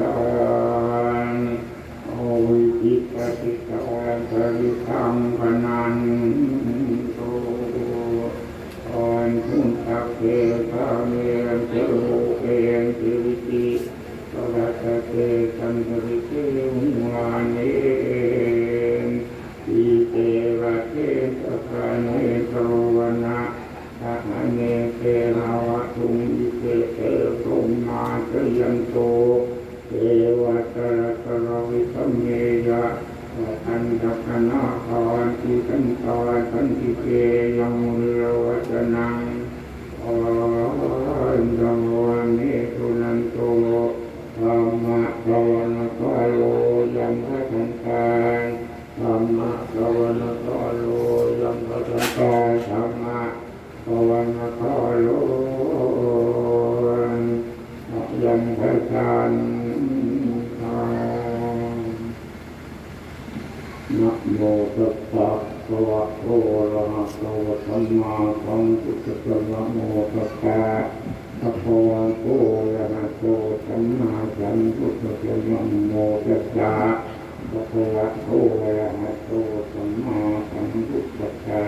นโอวิจิตติกะวัตริคังพนันโตอันทุนทักเทกาเมนเทโอเอนติวิจิตระตะเตสันตริเกหุงานเอนทีเตระเตตะกะเนโตวนะทะเนเตนาวะตุงอิเตเตโตมาเตยันโต เทวตระตระวิสัมเมยะอันตคนาภวันติสันตาสันติเกยังมุลวัจนังอันตวันเนตุนันโตธรรมะภวนาโลยัมพะทันตาธรรมะภวนาโลยัมพะทันตาธรรมะภวนา ยังพระทานนะโมตัสสะภะวะโตอะระหะโตสัมมาสัมพุทธัสสะนะโมตัสสะภะวะโตอะระหะโตสัมมาสัมพุทธัสสะนะโมตัสสะภะวะโตอะระหะโตสัมมาสัมพุทธัสสะ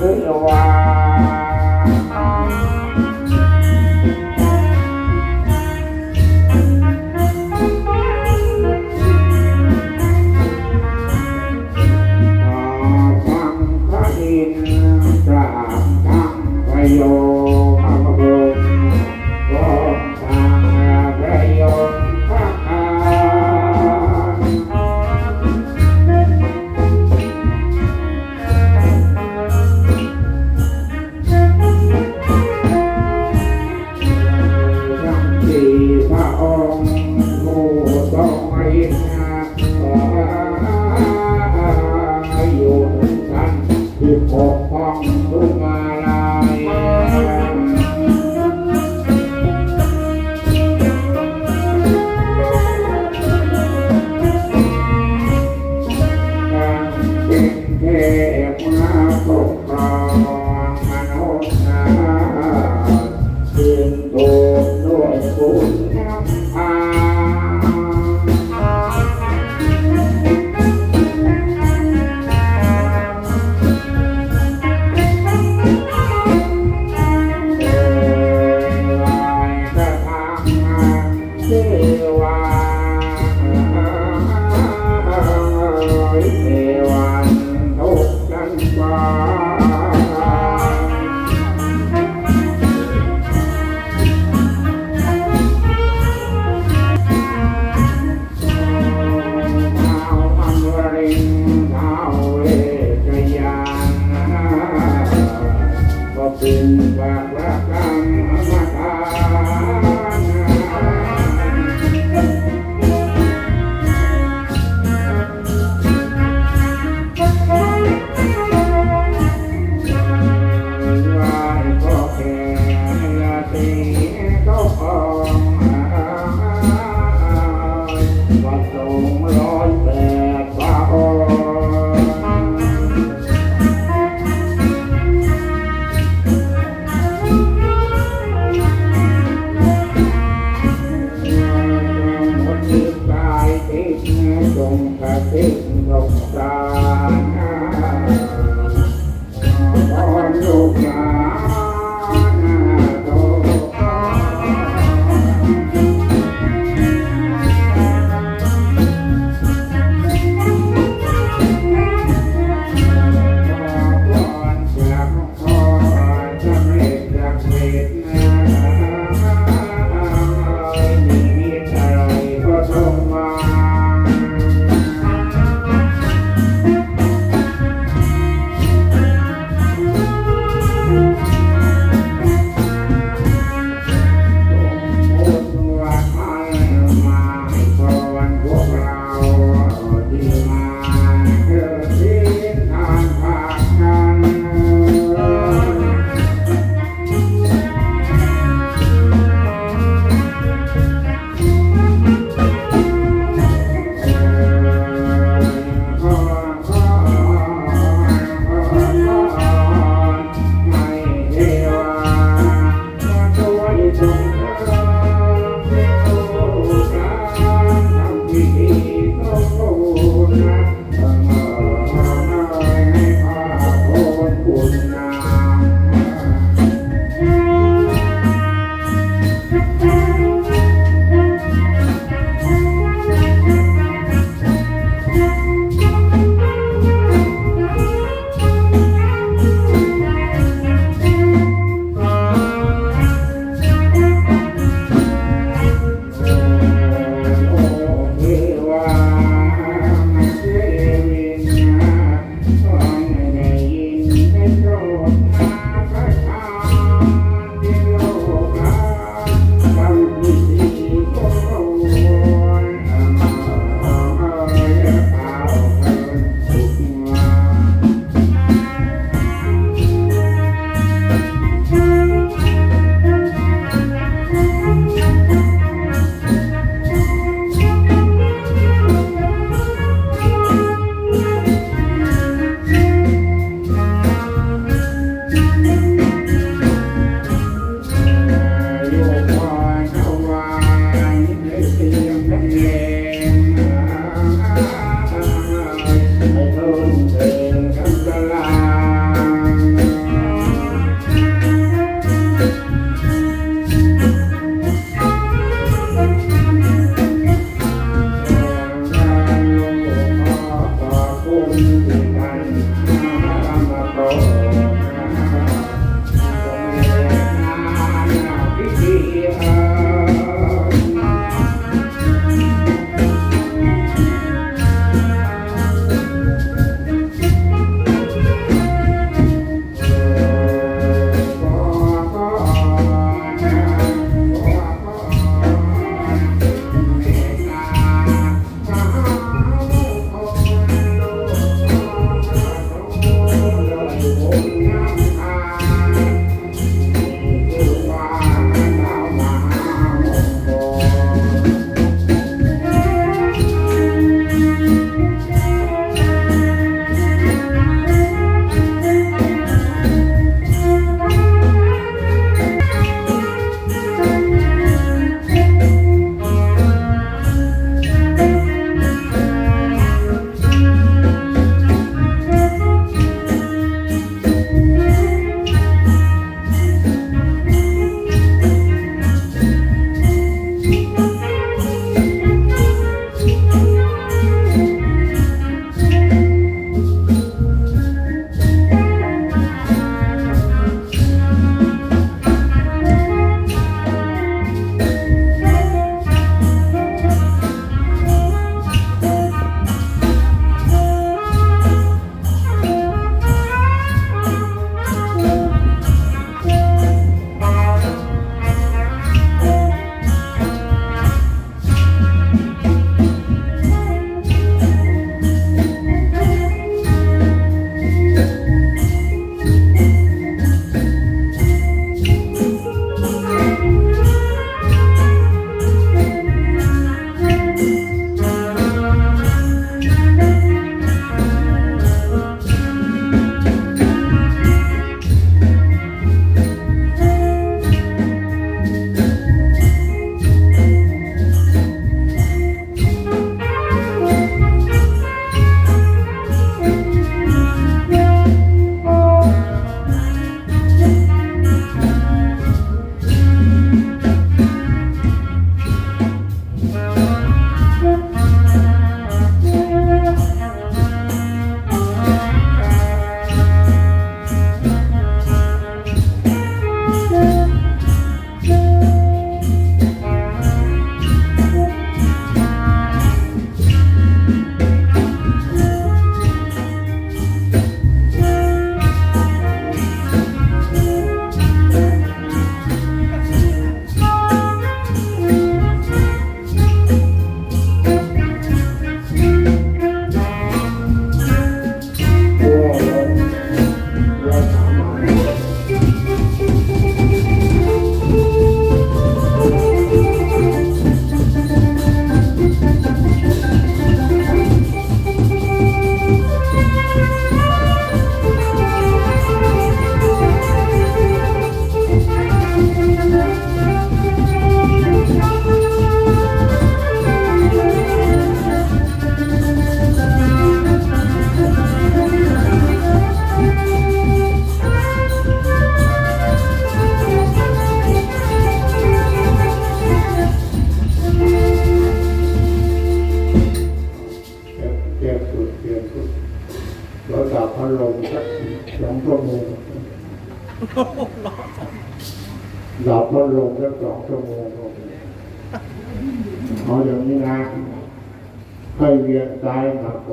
没有啊。eh, ทรงพระสิทธิ์ลงตา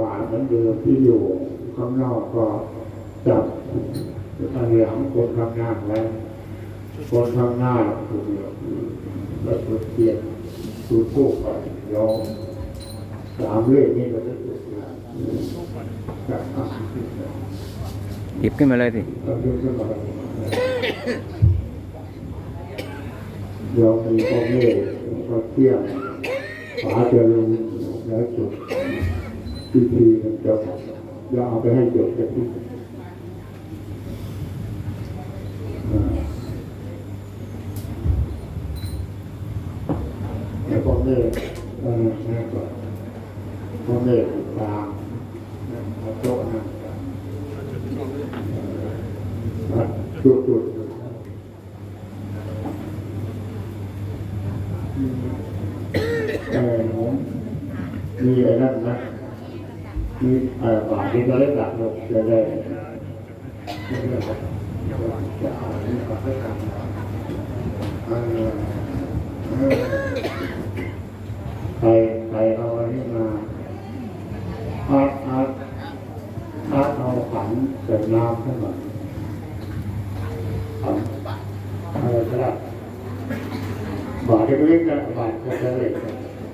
ว่าเหมือนเดิมที่อยู่ข้างนอกก็จับอันหลังคนข้างหน้าไว้คนข้างหน้าถูกเหลือแล้วก็เปลี่ยนสูตรคู่ไปยอมสามเลขนี่ก็จะถูกแล้วจับอะหยิบขึ้นมาเลยสิเราดูขึ้นมาโยมมีพวกนี้ก็เที่ยงฝาจะลงแล้วจุด พิธีมันจบอย่าเอาไปให้จบจะพิธีอ่าแล้วพวกนี้เออนั่นก็พวกนี้ตามนั่นเอาโต๊ะนั่นกันจุดจุดเออผมมีอะไรนั่นนะ มีเอ่อบาที่เราได้ตัดลงจะได้จะเอาอันนี้ก็ให้ทำเออเออใครใครเอาอันนี้มาอาร์ตอาอาเอาขันใส่น้ำให้หน่อยอะไรก็ได้บาทเล็กๆนะบาทก็จะเล็ก